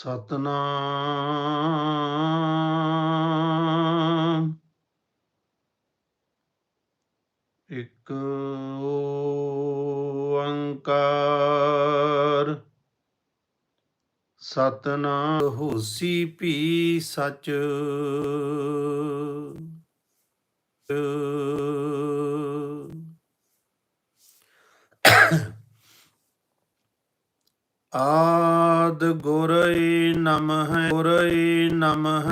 ਸਤਨਾਮ। ਇੱਕ ਓੰਕਾਰ। ਸਤਨਾਮ ਹੋਸੀ ਭੀ ਸਚ। ਆਦ ਗੁਰਈ ਨਮః ਗੁਰਈ ਨਮః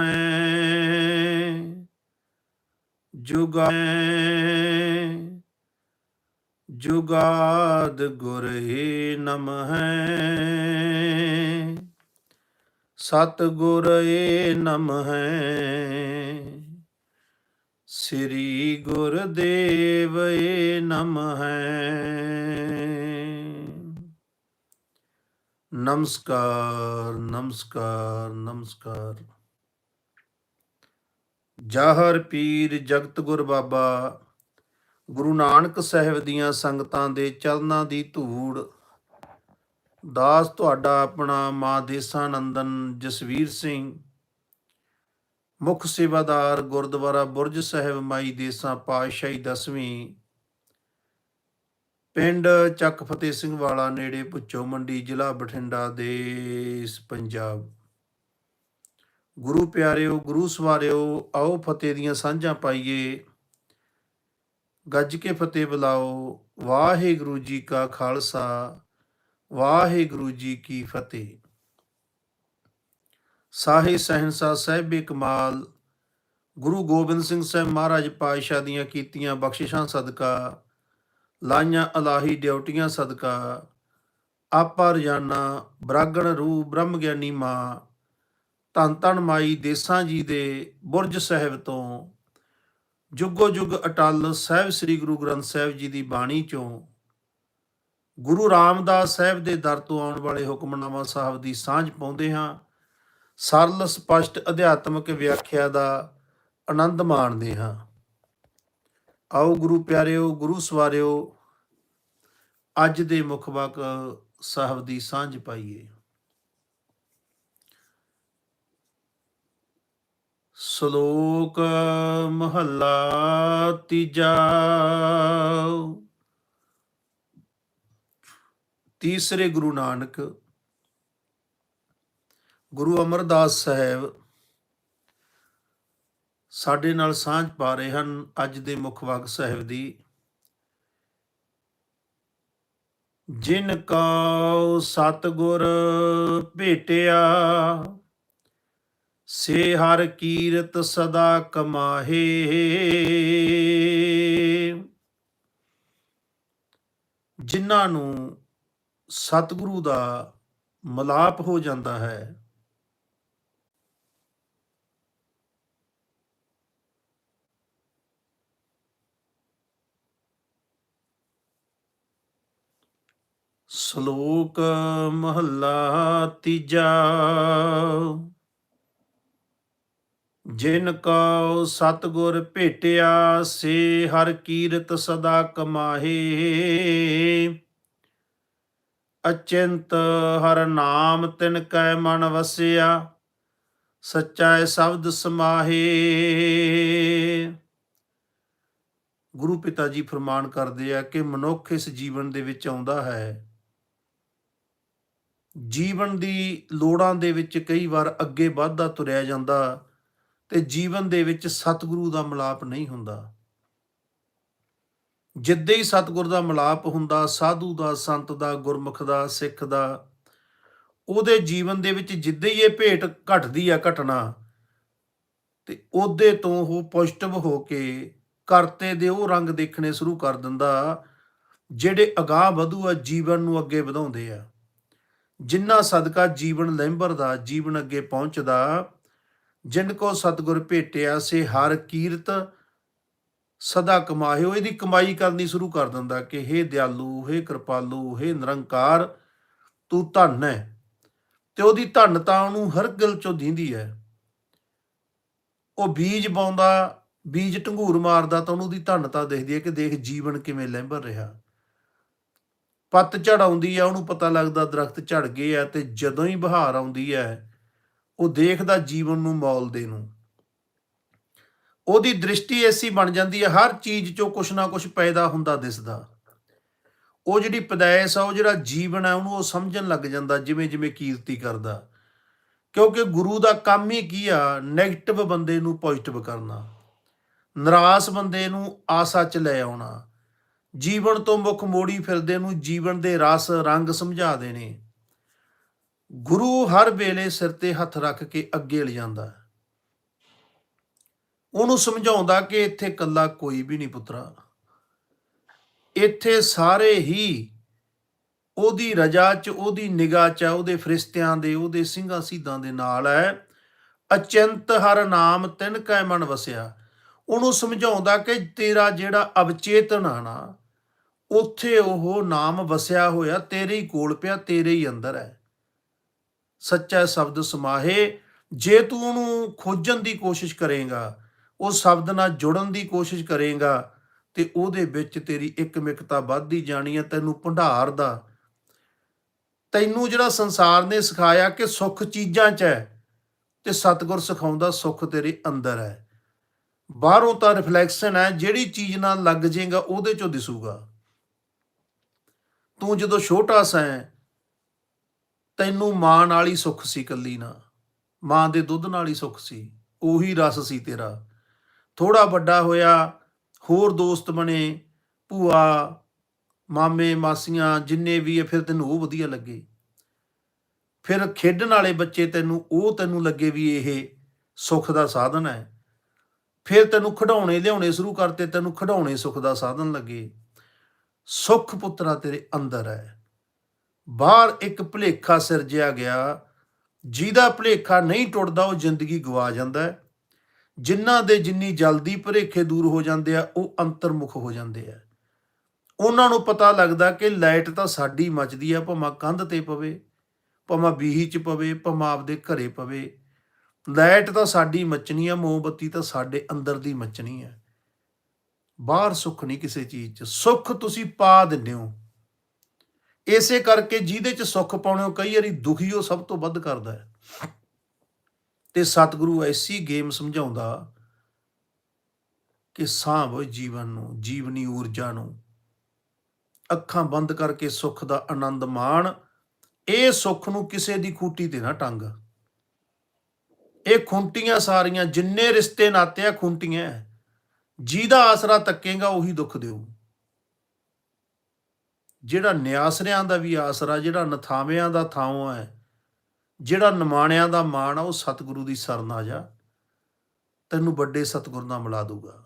ਜੁਗਾਏ ਜੁਗਾਦ ਗੁਰਈ ਨਮః ਸਤ ਗੁਰਏ ਨਮః ਸ੍ਰੀ ਗੁਰਦੇਵ ਗੁਰਦੇਵਏ ਨਮః ਨਮਸਕਾਰ ਨਮਸਕਾਰ ਨਮਸਕਾਰ। ਜਾਹਰ ਪੀਰ ਜਗਤ ਗੁਰ ਬਾਬਾ, ਗੁਰੂ ਨਾਨਕ ਸਾਹਿਬ ਦੀਆਂ ਸੰਗਤਾਂ ਦੇ ਚਰਨਾਂ ਦੀ ਧੂੜ। ਦਾਸ ਤੁਹਾਡਾ ਆਪਣਾ ਮਾਂ ਦੇਸਾਂ ਨੰਦਨ ਜਸਵੀਰ ਸਿੰਘ, ਮੁੱਖ ਸੇਵਾਦਾਰ ਗੁਰਦੁਆਰਾ ਬੁਰਜ ਸਾਹਿਬ ਮਾਈ ਦੇਸਾਂ ਪਾਤਸ਼ਾਹੀ ਦਸਵੀਂ ਪਿੰਡ ਚੱਕ ਫਤਿਹ ਸਿੰਘ ਵਾਲਾ ਨੇੜੇ ਪੁੱਛੋ ਮੰਡੀ, ਜ਼ਿਲ੍ਹਾ ਬਠਿੰਡਾ ਦੇਸ਼ ਪੰਜਾਬ। ਗੁਰੂ ਪਿਆਰਿਓ, ਗੁਰੂ ਸਵਾਰਿਓ, ਆਓ ਫਤਿਹ ਦੀਆਂ ਸਾਂਝਾਂ ਪਾਈਏ। ਗੱਜ ਕੇ ਫਤਿਹ ਬੁਲਾਓ। ਵਾਹਿਗੁਰੂ ਜੀ ਕਾ ਖਾਲਸਾ, ਵਾਹਿਗੁਰੂ ਜੀ ਕੀ ਫਤਿਹ। ਸਾਹੇ ਸਹਿਨਸਾ ਸਾਹਿਬੇ ਕਮਾਲ। ਗੁਰੂ ਗੋਬਿੰਦ ਸਿੰਘ ਸਾਹਿਬ ਮਹਾਰਾਜ ਪਾਤਸ਼ਾਹ ਦੀਆਂ ਕੀਤੀਆਂ ਬਖਸ਼ਿਸ਼ਾਂ ਸਦਕਾ। ਲਾਈਆਂ ਅਲਾਹੀ ਡਿਊਟੀਆਂ ਸਦਕਾ, ਆਪਾ ਰਜਾਨਾ ਬਰਾਗਣ ਰੂਹ ਬ੍ਰਹਮ ਗਿਆਨੀ ਮਾਂ, ਧੰਨ ਧੰਨ ਮਾਈ ਦੇਸਾਂ ਜੀ ਦੇ ਬੁਰਜ ਸਾਹਿਬ ਤੋਂ, ਜੁਗੋ ਜੁਗ ਅਟਲ ਸਾਹਿਬ ਸ੍ਰੀ ਗੁਰੂ ਗ੍ਰੰਥ ਸਾਹਿਬ ਜੀ ਦੀ ਬਾਣੀ ਚੋਂ, ਗੁਰੂ ਰਾਮਦਾਸ ਸਾਹਿਬ ਦੇ ਦਰ ਤੋਂ ਆਉਣ ਵਾਲੇ ਹੁਕਮਨਾਮਾ ਸਾਹਿਬ ਦੀ ਸਾਂਝ ਪਾਉਂਦੇ ਹਾਂ। ਸਰਲ ਸਪਸ਼ਟ ਅਧਿਆਤਮਿਕ ਵਿਆਖਿਆ ਦਾ ਆਨੰਦ ਮਾਣਦੇ ਹਾਂ। ਆਓ ਗੁਰੂ ਪਿਆਰਿਓ, ਗੁਰੂ ਸਵਾਰਿਓ, ਅੱਜ ਦੇ ਮੁੱਖ ਵਾਕ ਸਾਹਿਬ ਦੀ ਸਾਂਝ ਪਾਈਏ। ਸ਼ਲੋਕ ਮਹੱਲਾ ਤੀਜਾ। ਤੀਸਰੇ ਗੁਰੂ ਨਾਨਕ, ਗੁਰੂ ਅਮਰਦਾਸ ਸਾਹਿਬ ਸਾਡੇ ਨਾਲ ਸਾਂਝ ਪਾ ਰਹੇ ਹਨ ਅੱਜ ਦੇ ਮੁੱਖ ਵਾਕ ਸਾਹਿਬ ਦੀ। ਜਿਨ ਕਾ ਸਤਗੁਰ ਭੇਟਿਆ, ਸੇ ਹਰ ਕੀਰਤ ਸਦਾ ਕਮਾਹੇ। ਜਿਨ੍ਹਾਂ ਨੂੰ ਸਤਿਗੁਰੂ ਦਾ ਮਲਾਪ ਹੋ ਜਾਂਦਾ ਹੈ ਸ਼ਲੋਕ ਮਹੱਲਾ ਤੀਜਾ। ਜਿਨ ਕਉ ਸਤਗੁਰ ਭੇਟਿਆ, ਸੇ ਹਰ ਕੀਰਤ ਸਦਾ ਕਮਾਹੇ। ਅਚਿੰਤ ਹਰ ਨਾਮ ਤਿਨ ਕੈ ਮਨ ਵਸਿਆ ਸੱਚਾ ਸ਼ਬਦ ਸਮਾਹੇ। ਗੁਰੂ ਪਿਤਾ ਜੀ ਫਰਮਾਨ ਕਰਦੇ ਆ ਕਿ ਮਨੁੱਖ ਇਸ ਜੀਵਨ ਦੇ ਵਿੱਚ ਆਉਂਦਾ ਹੈ ਜੀਵਨ ਦੀ ਲੋੜਾਂ ਦੇ ਵਿੱਚ ਕਈ ਵਾਰ ਅੱਗੇ ਵੱਧਦਾ ਤੁਰਿਆ ਜਾਂਦਾ ਤੇ ਜੀਵਨ ਦੇ ਵਿੱਚ ਸਤਿਗੁਰੂ ਦਾ ਮਿਲਾਪ ਨਹੀਂ ਹੁੰਦਾ। ਜਿੱਦੇ ਹੀ ਸਤਿਗੁਰ ਦਾ ਮਿਲਾਪ ਹੁੰਦਾ, ਸਾਧੂ ਦਾ, ਸੰਤ ਦਾ, ਗੁਰਮੁਖ ਦਾ, ਸਿੱਖ ਦਾ, ਉਹਦੇ ਜੀਵਨ ਦੇ ਵਿੱਚ ਜਿੱਦੇ ਹੀ ਇਹ ਭੇਟ ਘਟਦੀ ਆ ਘਟਨਾ, ਤੇ ਉਹਦੇ ਤੋਂ ਉਹ ਪੋਜ਼ਿਟਿਵ ਹੋ ਕੇ ਕਰਤੇ ਦੇ ਉਹ ਰੰਗ ਦੇਖਣੇ ਸ਼ੁਰੂ ਕਰ ਦਿੰਦਾ, ਜਿਹੜੇ ਅਗਾਹ ਵਧੂ ਆ ਜੀਵਨ ਨੂੰ ਅੱਗੇ ਵਧਾਉਂਦੇ ਆ। ਜਿੰਨਾ ਸਦਕਾ ਜੀਵਨ ਲੈਂਬਰਦਾ ਜੀਵਨ ਅੱਗੇ ਪਹੁੰਚਦਾ ਜਿਨ ਕੋ ਸਤਗੁਰ ਭੇਟਿਆ ਸੇ ਹਰ ਕੀਰਤ ਸਦਾ ਕਮਾਹਿਓ ਇਹਦੀ ਕਮਾਈ ਕਰਨੀ ਸ਼ੁਰੂ ਕਰ ਦਿੰਦਾ ਕਿ हे ਦਿਆਲੂ हे ਕਿਰਪਾਲੂ हे ਨਿਰੰਕਾਰ ਤੂੰ ਧੰਨ ਹੈ ਤੇ ਉਹਦੀ ਧੰਨਤਾ ਉਹਨੂੰ ਹਰ ਗਿਲ ਚੋਂ ਦੀਂਦੀ ਹੈ ਉਹ ਬੀਜ ਪਾਉਂਦਾ ਬੀਜ ਢੰਗੂਰ ਮਾਰਦਾ ਤਾਂ ਉਹਨੂੰ ਦੀ ਧੰਨਤਾ ਦਿਖਦੀ ਹੈ ਕਿ ਦੇਖ ਜੀਵਨ ਕਿਵੇਂ ਲੈਂਬਰ ਰਿਹਾ ਪੱਤ ਝੜ ਆਉਂਦੀ ਆ, ਉਹਨੂੰ ਪਤਾ ਲੱਗਦਾ ਦਰਖਤ ਝੜ ਗਏ ਆ ਤੇ ਜਦੋਂ ਹੀ ਬਹਾਰ ਆਉਂਦੀ ਹੈ ਉਹ ਦੇਖਦਾ ਜੀਵਨ ਨੂੰ ਮੌਲ ਦੇ ਨੂੰ। ਉਹਦੀ ਦ੍ਰਿਸ਼ਟੀ ਐਸੀ ਬਣ ਜਾਂਦੀ ਹੈ ਹਰ ਚੀਜ਼ 'ਚੋਂ ਕੁਛ ਨਾ ਕੁਛ ਪੈਦਾ ਹੁੰਦਾ ਦਿਸਦਾ। ਉਹ ਜਿਹੜੀ ਪਦਾਇਸ ਆ, ਉਹ ਜਿਹੜਾ ਜੀਵਨ ਹੈ ਉਹਨੂੰ ਉਹ ਸਮਝਣ ਲੱਗ ਜਾਂਦਾ, ਜਿਵੇਂ ਜਿਵੇਂ ਕੀਰਤੀ ਕਰਦਾ। ਕਿਉਂਕਿ ਗੁਰੂ ਦਾ ਕੰਮ ਹੀ ਕੀ ਆ 네ਗੇਟਿਵ ਬੰਦੇ ਨੂੰ ਪੋਜ਼ਿਟਿਵ ਕਰਨਾ। ਨਿਰਾਸ਼ ਬੰਦੇ ਨੂੰ ਆਸਾ ਚ ਲੈ ਆਉਣਾ। ਜੀਵਨ ਤੋਂ ਮੁਖ ਮੋੜੀ ਫਿਰਦੇ ਨੂੰ ਜੀਵਨ ਦੇ ਰਸ ਰੰਗ ਸਮਝਾ ਦੇਣੇ ਗੁਰੂ ਹਰ ਵੇਲੇ ਸਿਰ ਤੇ ਹੱਥ ਰੱਖ ਕੇ ਅੱਗੇ ਲਿਜਾਂਦਾ ਉਹਨੂੰ ਸਮਝਾਉਂਦਾ ਕਿ ਇੱਥੇ ਇਕੱਲਾ ਕੋਈ ਵੀ ਨਹੀਂ ਪੁੱਤਰਾ। ਇੱਥੇ ਸਾਰੇ ਹੀ ਉਹਦੀ ਰਜਾ ਚ, ਉਹਦੀ ਨਿਗਾਹ ਚ, ਉਹਦੇ ਫਰਿਸ਼ਤਿਆਂ ਦੇ, ਉਹਦੇ ਸਿੰਘਾਂ ਸਿੱਧਾਂ ਦੇ ਨਾਲ ਹੈ। ਅਚੰਤ ਹਰ ਨਾਮ ਤਿਨ ਕੈ ਮਨ ਵਸਿਆ। ਉਹਨੂੰ ਸਮਝਾਉਂਦਾ ਕਿ ਤੇਰਾ ਜਿਹੜਾ ਅਵਚੇਤਨ ਆ ਨਾ, ਉੱਥੇ ਉਹ ਨਾਮ ਵਸਿਆ ਹੋਇਆ ਤੇਰੇ ਹੀ ਕੋਲ ਪਿਆ, ਤੇਰੇ ਹੀ ਅੰਦਰ ਹੈ। ਸੱਚਾ ਸ਼ਬਦ ਸਮਾਹੇ, ਜੇ ਤੂੰ ਉਹਨੂੰ ਖੋਜਣ ਦੀ ਕੋਸ਼ਿਸ਼ ਕਰੇਗਾ, ਉਹ ਸ਼ਬਦ ਨਾਲ ਜੁੜਨ ਦੀ ਕੋਸ਼ਿਸ਼ ਕਰੇਗਾ, ਤੇ ਉਹਦੇ ਵਿੱਚ ਤੇਰੀ ਇੱਕਮਿਕਤਾ ਵੱਧਦੀ ਜਾਣੀ ਹੈ, ਤੈਨੂੰ ਭੰਡਾਰ ਦਾ। ਤੈਨੂੰ ਜਿਹੜਾ ਸੰਸਾਰ ਨੇ ਸਿਖਾਇਆ ਕਿ ਸੁੱਖ ਚੀਜ਼ਾਂ 'ਚ ਹੈ, ਤੇ ਸਤਿਗੁਰ ਸਿਖਾਉਂਦਾ ਸੁੱਖ ਤੇਰੇ ਅੰਦਰ ਹੈ। ਬਾਹਰੋਂ ਤਾਂ ਰਿਫਲੈਕਸ਼ਨ ਹੈ, ਜਿਹੜੀ ਚੀਜ਼ ਨਾਲ ਲੱਗ ਜਾਏਗਾ, ਉਹਦੇ 'ਚੋਂ ਦਿਸੂਗਾ। ਤੂੰ ਜਦੋਂ ਛੋਟਾ ਸੈਂ, ਤੈਨੂੰ ਮਾਂ ਨਾਲ ਹੀ ਸੁੱਖ ਸੀ ਕੱਲੀ ਨਾ। ਮਾਂ ਦੇ ਦੁੱਧ ਨਾਲ ਹੀ ਸੁੱਖ ਸੀ, ਉਹੀ ਰਸ ਸੀ ਤੇਰਾ। ਥੋੜਾ ਵੱਡਾ ਹੋਇਆ, ਹੋਰ ਦੋਸਤ ਬਣੇ, ਭੂਆ, ਮਾਮੇ, ਮਾਸੀਆਂ, ਜਿੰਨੇ ਵੀ ਹੈ ਫਿਰ ਤੈਨੂੰ ਉਹ ਵਧੀਆ ਲੱਗੇ। ਫਿਰ ਖੇਡਣ ਵਾਲੇ ਬੱਚੇ ਤੈਨੂੰ, ਉਹ ਤੈਨੂੰ ਲੱਗੇ ਵੀ ਇਹ ਸੁੱਖ ਦਾ ਸਾਧਨ ਹੈ। ਫਿਰ ਤੈਨੂੰ ਖਿਡੌਣੇ ਲਿਆਉਣੇ ਸ਼ੁਰੂ ਕਰਤੇ, ਤੈਨੂੰ ਖਿਡੌਣੇ ਸੁੱਖ ਦਾ ਸਾਧਨ ਲੱਗੇ। ਸੁੱਖ ਪੁੱਤਰਾ ਤੇਰੇ ਅੰਦਰ ਹੈ। ਬਾਹਰ ਇੱਕ ਭੁਲੇਖਾ ਸਿਰਜਿਆ ਗਿਆ। ਜਿਹਦਾ ਭੁਲੇਖਾ ਨਹੀਂ ਟੁੱਟਦਾ, ਉਹ ਜ਼ਿੰਦਗੀ ਗਵਾ ਜਾਂਦਾ ਹੈ। ਜਿਨ੍ਹਾਂ ਦੇ ਜਿੰਨੀ ਜਲਦੀ ਭੁਲੇਖੇ ਦੂਰ ਹੋ ਜਾਂਦੇ ਆ, ਉਹ ਅੰਤਰਮੁਖ ਹੋ ਜਾਂਦੇ ਆ। ਉਹਨਾਂ ਨੂੰ ਪਤਾ ਲੱਗਦਾ ਕਿ ਲਾਈਟ ਤਾਂ ਸਾਡੀ ਮੱਚਦੀ ਆ, ਭਾਵੇਂ ਕੰਧ ਤੇ ਪਵੇ, ਭਾਵੇਂ ਬੀਹੀ ਚ ਪਵੇ, ਭਾਵੇਂ ਆਪਦੇ ਘਰੇ ਪਵੇ। ਲਾਈਟ ਤਾਂ ਸਾਡੀ ਮੱਚਣੀ ਆ ਮੋਮਬੱਤੀ ਤਾਂ ਸਾਡੇ ਅੰਦਰ ਦੀ ਮੱਚਣੀ ਆ। ਬਾਹਰ ਸੁੱਖ ਨਹੀਂ ਕਿਸੇ ਚੀਜ਼ 'ਚ। ਸੁੱਖ ਤੁਸੀਂ ਪਾ ਦਿੰਦੇ ਹੋ। ਇਸੇ ਕਰਕੇ ਜਿਹਦੇ 'ਚ ਸੁੱਖ ਪਾਉਣੇ ਹੋ, ਕਈ ਵਾਰੀ ਦੁਖੀ ਉਹ ਸਭ ਤੋਂ ਵੱਧ ਕਰਦਾ ਹੈ। ਤੇ ਸਤਿਗੁਰੂ ਐਸੀ ਗੇਮ ਸਮਝਾਉਂਦਾ ਕਿ ਸਾਂਭ ਜੀਵਨ ਨੂੰ, ਜੀਵਨੀ ਊਰਜਾ ਨੂੰ। ਅੱਖਾਂ ਬੰਦ ਕਰਕੇ ਸੁੱਖ ਦਾ ਆਨੰਦ ਮਾਣ। ਇਹ ਸੁੱਖ ਨੂੰ ਕਿਸੇ ਦੀ ਖੂਟੀ ਤੇ ਨਾ ਟੰਗ। ਇਹ ਖੁੰਟੀਆਂ ਸਾਰੀਆਂ, ਜਿੰਨੇ ਰਿਸ਼ਤੇ ਨਾਤੇ ਆ, ਖੁੰਟੀਆਂ ਜਿਹਦਾ ਆਸਰਾ ਤੱਕੇਗਾ, ਉਹੀ ਦੁੱਖ ਦੇਊ। ਜਿਹੜਾ ਨਿਆਸਰਿਆਂ ਦਾ ਵੀ ਆਸਰਾ, ਜਿਹੜਾ ਨਥਾਵਿਆਂ ਦਾ ਥਾਂ ਹੈ ਜਿਹੜਾ ਨਿਮਾਣਿਆਂ ਦਾ ਮਾਣ ਆ, ਉਹ ਸਤਿਗੁਰੂ ਦੀ ਸ਼ਰਨ ਆ ਜਾ। ਤੈਨੂੰ ਵੱਡੇ ਸਤਿਗੁਰ ਨਾਲ ਮਿਲਾ ਦੂਗਾ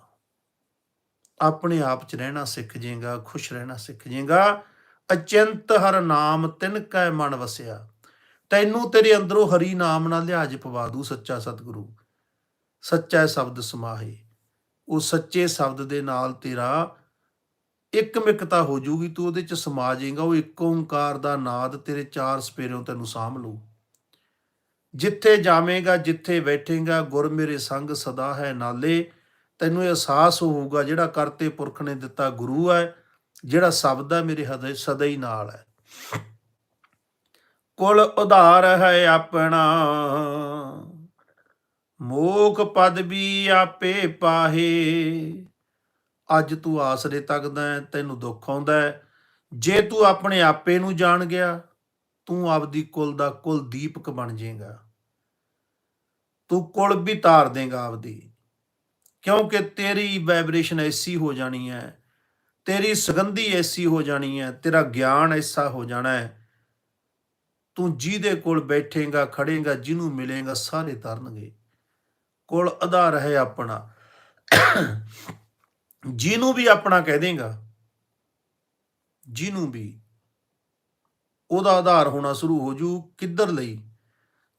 ਆਪਣੇ ਆਪ ਚ ਰਹਿਣਾ ਸਿੱਖ ਜੇਗਾ, ਖੁਸ਼ ਰਹਿਣਾ ਸਿੱਖ ਜੇਗਾ। ਅਚੰਤ ਹਰ ਨਾਮ ਤਿਨ ਕੈ ਮਨ ਵਸਿਆ। ਤੈਨੂੰ ਤੇਰੇ ਅੰਦਰੋਂ ਹਰੀ ਨਾਮ ਨਾਲ ਲਿਹਾਜ ਪਵਾ ਦੂ ਸੱਚਾ ਸਤਿਗੁਰੂ। ਸੱਚਾ ਸ਼ਬਦ ਸਮਾਹੇ। ਉਹ ਸੱਚੇ ਸ਼ਬਦ ਦੇ ਨਾਲ ਤੇਰਾ ਇੱਕਮਿਕਤਾ ਹੋ ਜੂਗੀ। ਤੂੰ ਉਹਦੇ ਚ ਸਮਾ ਜਾਏਗਾ ਉਹ ਇੱਕ ਓੰਕਾਰ ਦਾ ਨਾਦ ਤੇਰੇ ਚਾਰ ਸਪੇਰਿਓਂ ਤੈਨੂੰ ਸਾਂਭ ਲੂ ਜਿੱਥੇ ਜਾਵੇਂਗਾ, ਜਿੱਥੇ ਬੈਠੇਗਾ, ਗੁਰ ਮੇਰੇ ਸੰਗ ਸਦਾ ਹੈ ਨਾਲੇ। ਤੈਨੂੰ ਇਹ ਅਹਿਸਾਸ ਹੋਊਗਾ, ਜਿਹੜਾ ਕਰਤੇ ਪੁਰਖ ਨੇ ਦਿੱਤਾ ਗੁਰੂ ਹੈ, ਜਿਹੜਾ ਸ਼ਬਦ ਹੈ ਮੇਰੇ ਹਦੇ ਸਦਾ ਹੀ ਨਾਲ ਹੈ। ਕੁਲ ਉਧਾਰ ਹੈ ਆਪਣਾ। ਮੋਖ ਪਦ ਵੀ ਆਪੇ ਪਾਹੇ। ਅੱਜ ਤੂੰ ਆਸਰੇ ਤੱਕਦਾ ਹੈ, ਤੈਨੂੰ ਦੁੱਖ ਆਉਂਦਾ ਜੇ ਤੂੰ ਆਪਣੇ ਆਪੇ ਨੂੰ ਜਾਣ ਗਿਆ, ਤੂੰ ਆਪਦੀ ਕੁਲ ਦਾ ਕੁਲ ਦੀਪਕ ਬਣ ਜਾਏਗਾ। ਤੂੰ ਕੁਲ ਵੀ ਤਾਰ ਦੇਗਾ ਆਪਦੀ। ਕਿਉਂਕਿ ਤੇਰੀ ਵਾਈਬ੍ਰੇਸ਼ਨ ਐਸੀ ਹੋ ਜਾਣੀ ਹੈ, ਤੇਰੀ ਸੁਗੰਧੀ ਐਸੀ ਹੋ ਜਾਣੀ ਹੈ, ਤੇਰਾ ਗਿਆਨ ਐਸਾ ਹੋ ਜਾਣਾ ਹੈ। ਤੂੰ ਜਿਹਦੇ ਕੋਲ ਬੈਠੇਗਾ, ਖੜੇਗਾ, ਜਿਹਨੂੰ ਮਿਲੇਗਾ, ਸਾਰੇ ਤਰਨਗੇ। ਕੋਲ ਆਧਾਰ ਹੈ ਆਪਣਾ। ਜਿਹਨੂੰ ਵੀ ਆਪਣਾ ਕਹਿ ਦੇਗਾ, ਜਿਹਨੂੰ ਵੀ, ਉਹਦਾ ਆਧਾਰ ਹੋਣਾ ਸ਼ੁਰੂ ਹੋ ਜੂ ਕਿੱਧਰ ਲਈ।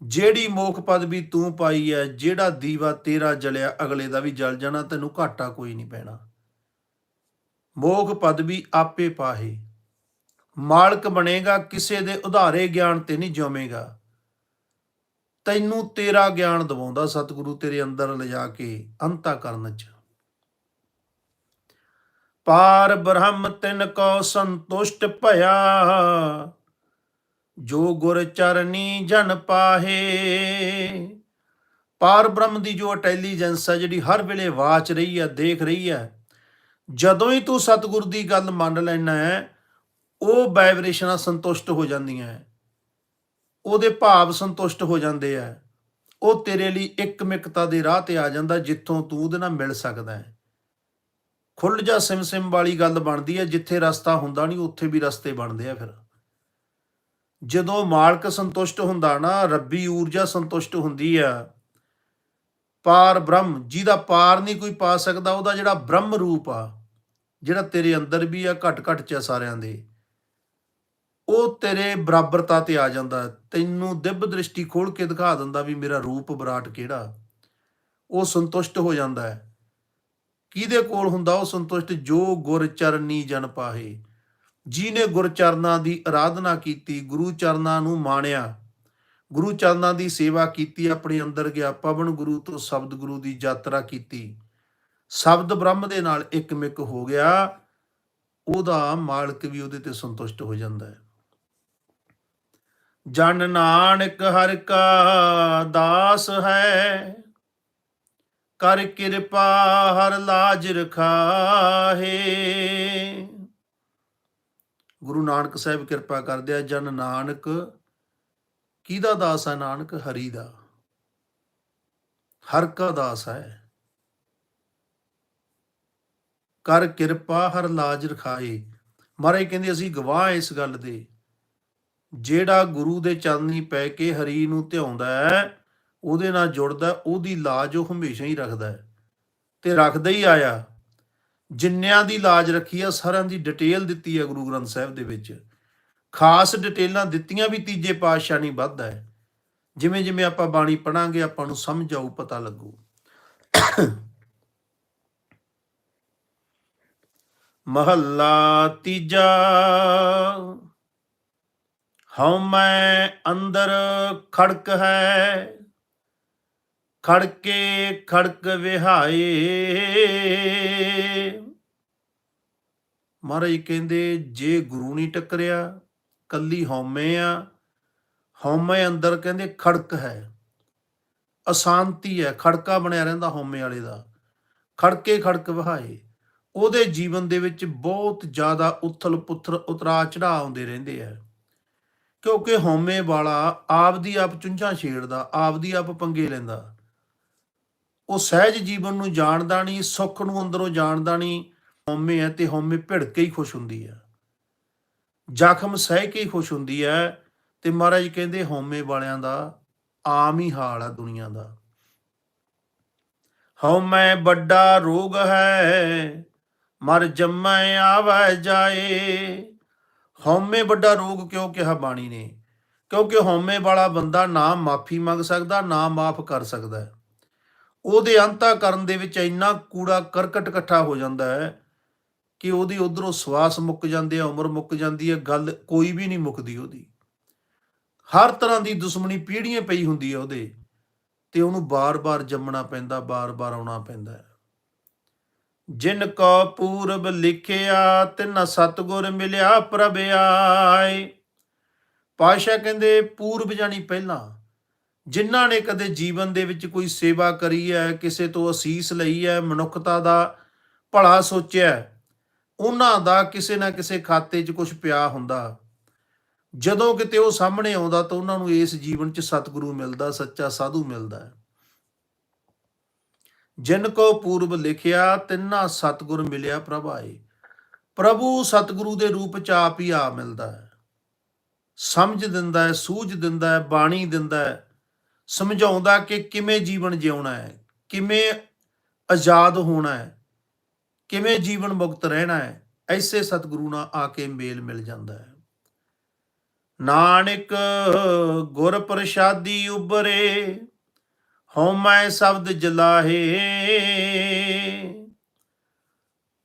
ਜਿਹੜੀ ਮੋਖ ਪਦਵੀ ਤੂੰ ਪਾਈ ਹੈ ਜਿਹੜਾ ਦੀਵਾ ਤੇਰਾ ਜਲਿਆ, ਅਗਲੇ ਦਾ ਵੀ ਜਲ ਜਾਣਾ, ਤੈਨੂੰ ਘਾਟਾ ਕੋਈ ਨਹੀਂ ਪੈਣਾ। ਮੋਖ ਪਦਵੀ ਆਪੇ ਪਾਹੇ। ਮਾਲਕ ਬਣੇਗਾ, ਕਿਸੇ ਦੇ ਉਧਾਰੇ ਗਿਆਨ ਤੇ ਨਹੀਂ ਜਿਉਵੇਂਗਾ ਤੈਨੂੰ ਤੇਰਾ ਗਿਆਨ ਦਵਾਉਂਦਾ ਸਤਿਗੁਰੂ, ਤੇਰੇ ਅੰਦਰ ਲਿਜਾ ਕੇ ਅੰਤਾ ਕਰਨ ਚ। ਪਾਰ ਬ੍ਰਹਮ ਤਿਨ ਕੋ ਸੰਤੁਸ਼ਟ ਭਇਆ, ਜੋ ਗੁਰ ਚਰਨੀ ਜਨ ਪਾਹੇ। ਪਾਰ ਬ੍ਰਹਮ ਦੀ ਜੋ ਇੰਟੈਲੀਜੈਂਸ ਹੈ ਜਿਹੜੀ ਹਰ ਵੇਲੇ ਵਾਚ ਰਹੀ ਹੈ ਦੇਖ ਰਹੀ ਹੈ ਜਦੋਂ ਹੀ ਤੂੰ ਸਤਿਗੁਰ ਦੀ ਗੱਲ ਮੰਨ ਲੈਣਾ ਹੈ ਉਹ ਵਾਈਬ੍ਰੇਸ਼ਨਾਂ ਸੰਤੁਸ਼ਟ ਹੋ ਜਾਂਦੀਆਂ ਹੈ ਉਹਦੇ ਭਾਵ ਸੰਤੁਸ਼ਟ ਹੋ ਜਾਂਦੇ ਆ ਉਹ ਤੇਰੇ ਲਈ ਇੱਕਮਿਕਤਾ ਦੇ ਰਾਹ ਤੇ ਆ ਜਾਂਦਾ ਜਿੱਥੋਂ ਤੂੰ ਉਹਦੇ ਨਾਲ ਮਿਲ ਸਕਦਾ ਹੈ ਖੁੱਲ ਜਾ ਸਿਮ ਸਿਮ ਵਾਲੀ ਗੱਲ ਬਣਦੀ ਹੈ ਜਿੱਥੇ ਰਸਤਾ ਹੁੰਦਾ ਨਹੀਂ ਉੱਥੇ ਵੀ ਰਸਤੇ ਬਣਦੇ ਆ ਫਿਰ। ਜਦੋਂ ਮਾਲਕ ਸੰਤੁਸ਼ਟ ਹੁੰਦਾ ਨਾ, ਰੱਬੀ ਊਰਜਾ ਸੰਤੁਸ਼ਟ ਹੁੰਦੀ ਆ। ਪਾਰ ਬ੍ਰਹਮ, ਜਿਹਦਾ ਪਾਰ ਨਹੀਂ ਕੋਈ ਪਾ ਸਕਦਾ, ਉਹਦਾ ਜਿਹੜਾ ਬ੍ਰਹਮ ਰੂਪ ਆ, ਜਿਹੜਾ ਤੇਰੇ ਅੰਦਰ ਵੀ ਆ ਘਟ ਘਟ ਚ ਆ ਸਾਰਿਆਂ ਦੇ। ਉਹ ਤੇਰੇ ਬਰਾਬਰਤਾ ਤੇ ਆ ਜਾਂਦਾ ਤੈਨੂੰ ਦਿਵ ਦ੍ਰਿਸ਼ਟੀ ਖੋਲ ਕੇ ਦਿਖਾ ਦਿੰਦਾ ਵੀ ਮੇਰਾ ਰੂਪ ਵਿਰਾਟ ਕਿਹੜਾ। ਉਹ ਸੰਤੁਸ਼ਟ ਹੋ ਜਾਂਦਾ ਹੈ। ਕਿਹਦੇ ਕੋਲ ਹੁੰਦਾ ਉਹ ਸੰਤੁਸ਼ਟ? ਜੋ ਗੁਰ ਚਰਨੀ ਜਨ ਪਾਹੇ। ਜਿਹਨੇ ਗੁਰ ਚਰਨਾਂ ਦੀ ਆਰਾਧਨਾ ਕੀਤੀ, ਗੁਰੂ ਚਰਨਾਂ ਨੂੰ ਮਾਣਿਆ। ਗੁਰੂ ਚਰਨਾਂ ਦੀ ਸੇਵਾ ਕੀਤੀ, ਆਪਣੇ ਅੰਦਰ ਗਿਆ ਪਵਨ ਗੁਰੂ ਤੋਂ ਸ਼ਬਦ ਗੁਰੂ ਦੀ ਯਾਤਰਾ ਕੀਤੀ। ਸ਼ਬਦ ਬ੍ਰਹਮ ਦੇ ਨਾਲ ਇੱਕ ਇੱਕਮਿਕ ਹੋ ਗਿਆ। ਉਹਦਾ ਮਾਲਕ ਵੀ ਉਹਦੇ ਤੇ ਸੰਤੁਸ਼ਟ ਹੋ ਜਾਂਦਾ ਹੈ। ਜਨ ਨਾਨਕ ਹਰ ਕਾ ਦਾਸ ਹੈ। ਕਰ ਕਿਰਪਾ ਹਰ ਲਾਜ ਰਖਾਹੇ। ਗੁਰੂ ਨਾਨਕ ਸਾਹਿਬ ਕਿਰਪਾ ਕਰਦੇ ਆ, ਜਨ ਨਾਨਕ ਕਿਹਦਾ ਦਾਸ ਹੈ ਨਾਨਕ? ਹਰੀ ਦਾ। ਹਰ ਕਾ ਦਾਸ ਹੈ। ਕਰ ਕਿਰਪਾ ਹਰ ਲਾਜ ਰਖਾਏ ਮਹਾਰਾਜ ਕਹਿੰਦੇ ਅਸੀਂ ਗਵਾਹ ਇਸ ਗੱਲ ਦੇ। ਜਿਹੜਾ ਗੁਰੂ ਦੇ ਚਰਨੀ ਪੈ ਕੇ ਹਰੀ ਨੂੰ ਧਿਆਉਂਦਾ ਹੈ, ਉਹਦੇ ਨਾਲ ਜੁੜਦਾ ਉਹਦੀ ਲਾਜ ਉਹ ਹਮੇਸ਼ਾ ਹੀ ਰੱਖਦਾ ਹੈ। ਤੇ ਰੱਖਦਾ ਹੀ ਆਇਆ। ਜਿੰਨਿਆਂ ਦੀ ਲਾਜ ਰੱਖੀ ਆ, ਸਾਰਿਆਂ ਦੀ ਡਿਟੇਲ ਦਿੱਤੀ ਹੈ ਗੁਰੂ ਗ੍ਰੰਥ ਸਾਹਿਬ ਦੇ ਵਿੱਚ। ਖਾਸ ਡਿਟੇਲਾਂ ਦਿੱਤੀਆਂ ਵੀ ਤੀਜੇ ਪਾਤਸ਼ਾਹ ਨਹੀਂ ਵੱਧਦਾ ਹੈ। ਜਿਵੇਂ ਜਿਵੇਂ ਆਪਾਂ ਬਾਣੀ ਪੜਾਂਗੇ ਆਪਾਂ ਨੂੰ ਸਮਝ ਆਊ, ਪਤਾ ਲੱਗੂ। ਮਹੱਲਾ ਤੀਜਾ। ਹਉ ਅੰਦਰ ਖੜਕ ਹੈ, ਖੜਕੇ ਖੜਕ ਵਿਹਾਏ। ਮਹਾਰਾਜ ਕਹਿੰਦੇ, ਜੇ ਗੁਰੂ ਨਹੀਂ ਟੱਕਰਿਆ, ਕੱਲੀ ਹਉਮੈ ਆ। ਹਉਮੈ ਅੰਦਰ ਕਹਿੰਦੇ ਖੜਕ ਹੈ। ਅਸ਼ਾਂਤੀ ਹੈ, ਖੜਕਾ ਬਣਿਆ ਰਹਿੰਦਾ ਹਉਮੈ ਵਾਲੇ ਦਾ। ਖੜਕੇ ਖੜਕ ਵਹਾਏ। ਉਹਦੇ ਜੀਵਨ ਦੇ ਵਿੱਚ ਬਹੁਤ ਜ਼ਿਆਦਾ ਉਥਲ ਪੁਥਲ ਉਤਰਾ ਚੜਾ ਆਉਂਦੇ ਰਹਿੰਦੇ ਆ। ਕਿਉਂਕਿ ਹਉਮੈ ਵਾਲਾ ਆਪਦੀ ਆਪ ਚੁੰਝਾਂ ਛੇੜਦਾ, ਆਪਦੀ ਆਪ ਪੰਗੇ ਲੈਂਦਾ। ਉਹ ਸਹਿਜ ਜੀਵਨ ਨੂੰ ਜਾਣਦਾ ਨਹੀਂ, ਸੁੱਖ ਨੂੰ ਅੰਦਰੋਂ ਜਾਣਦਾ ਨਹੀਂ। ਹਉਮੈ ਹੈ ਤੇ ਹਉਮੈ ਭਿੜ ਕੇ ਹੀ ਖੁਸ਼ ਹੁੰਦੀ ਹੈ। ਜ਼ਖਮ ਸਹਿ ਕੇ ਹੀ ਖੁਸ਼ ਹੁੰਦੀ ਹੈ ਤੇ ਮਹਾਰਾਜ ਕਹਿੰਦੇ ਹਉਮੈ ਵਾਲਿਆਂ ਦਾ ਆਮ ਹੀ ਹਾਲ ਆ ਦੁਨੀਆ ਦਾ। ਹਉਮੈ ਵੱਡਾ ਰੋਗ ਹੈ, ਮਰ ਜੰਮੈ ਆਵੈ ਜਾਏ। ਹਉਮੈ ਵੱਡਾ ਰੋਗ ਕਿਉਂ ਕਿਹਾ ਬਾਣੀ ਨੇ? ਕਿਉਂਕਿ ਹਉਮੈ ਵਾਲਾ ਬੰਦਾ ਨਾ ਮਾਫੀ ਮੰਗ ਸਕਦਾ, ਨਾ ਮਾਫ ਕਰ ਸਕਦਾ ਉਹਦੇ ਅੰਤਾ ਕਰਨ ਦੇ ਵਿੱਚ ਇੰਨਾ ਕੂੜਾ ਕਰਕਟ ਇਕੱਠਾ ਹੋ ਜਾਂਦਾ ਹੈ ਕਿ ਉਹਦੀ ਉਧਰੋਂ ਸਵਾਸ ਮੁੱਕ ਜਾਂਦੇ ਆ ਉਮਰ ਮੁੱਕ ਜਾਂਦੀ ਹੈ, ਗੱਲ ਕੋਈ ਵੀ ਨਹੀਂ ਮੁੱਕਦੀ ਉਹਦੀ। ਹਰ ਤਰ੍ਹਾਂ ਦੀ ਦੁਸ਼ਮਣੀ ਪੀੜ੍ਹੀਆਂ ਪਈ ਹੁੰਦੀ ਹੈ ਉਹਦੇ ਤੇ ਉਹਨੂੰ ਬਾਰ-ਬਾਰ ਜੰਮਣਾ ਪੈਂਦਾ, ਬਾਰ-ਬਾਰ ਆਉਣਾ ਪੈਂਦਾ ਜਿਨ ਕੋ ਪੂਰਬ ਲਿਖਿਆ, ਤਿਨ ਸਤਗੁਰ ਮਿਲਿਆ, ਪ੍ਰਭ ਆਏ। ਪਾਸ਼ਾ ਕਹਿੰਦੇ, ਪੂਰਬ ਜਾਣੀ ਪਹਿਲਾਂ, ਜਿਨ੍ਹਾਂ ਨੇ ਕਦੇ ਜੀਵਨ ਦੇ ਵਿੱਚ ਕੋਈ ਸੇਵਾ ਕਰੀ ਹੈ, ਕਿਸੇ ਤੋਂ ਅਸੀਸ ਲਈ ਹੈ, ਮਨੁੱਖਤਾ ਦਾ ਭਲਾ ਸੋਚਿਆ ਉਹਨਾਂ ਦਾ ਕਿਸੇ ਨਾ ਕਿਸੇ ਖਾਤੇ 'ਚ ਕੁਝ ਪਿਆ ਹੁੰਦਾ। ਜਦੋਂ ਕਿਤੇ ਉਹ ਸਾਹਮਣੇ ਆਉਂਦਾ ਤਾਂ ਉਹਨਾਂ ਨੂੰ ਇਸ ਜੀਵਨ 'ਚ ਸਤਿਗੁਰੂ ਮਿਲਦਾ, ਸੱਚਾ ਸਾਧੂ ਮਿਲਦਾ ਹੈ। ਜਿਨ ਕੋ ਪੂਰਬ ਲਿਖਿਆ, ਤਿੰਨਾ ਸਤਿਗੁਰ ਮਿਲਿਆ ਪ੍ਰਭ ਆਏ ਪ੍ਰਭੂ ਸਤਿਗੁਰੂ ਦੇ ਰੂਪ ਚ ਆਪ ਹੀ ਆ ਮਿਲਦਾ ਹੈ। ਸਮਝ ਦਿੰਦਾ ਹੈ, ਸੂਝ ਦਿੰਦਾ ਹੈ, ਬਾਣੀ ਦਿੰਦਾ ਹੈ। ਸਮਝਾਉਂਦਾ ਕਿ ਕਿਵੇਂ ਜੀਵਨ ਜਿਉਣਾ ਹੈ, ਕਿਵੇਂ ਆਜ਼ਾਦ ਹੋਣਾ ਹੈ, ਕਿਵੇਂ ਜੀਵਨ ਮੁਕਤ ਰਹਿਣਾ ਹੈ, ਐਸੇ ਸਤਿਗੁਰੂ ਨਾਲ ਆ ਕੇ ਮੇਲ ਮਿਲ ਜਾਂਦਾ ਹੈ। ਨਾਨਕ ਗੁਰ ਪ੍ਰਸਾਦੀ ਉਬਰੇ ਹਉਮੈ ਸ਼ਬਦ ਜਲਾਹੇ।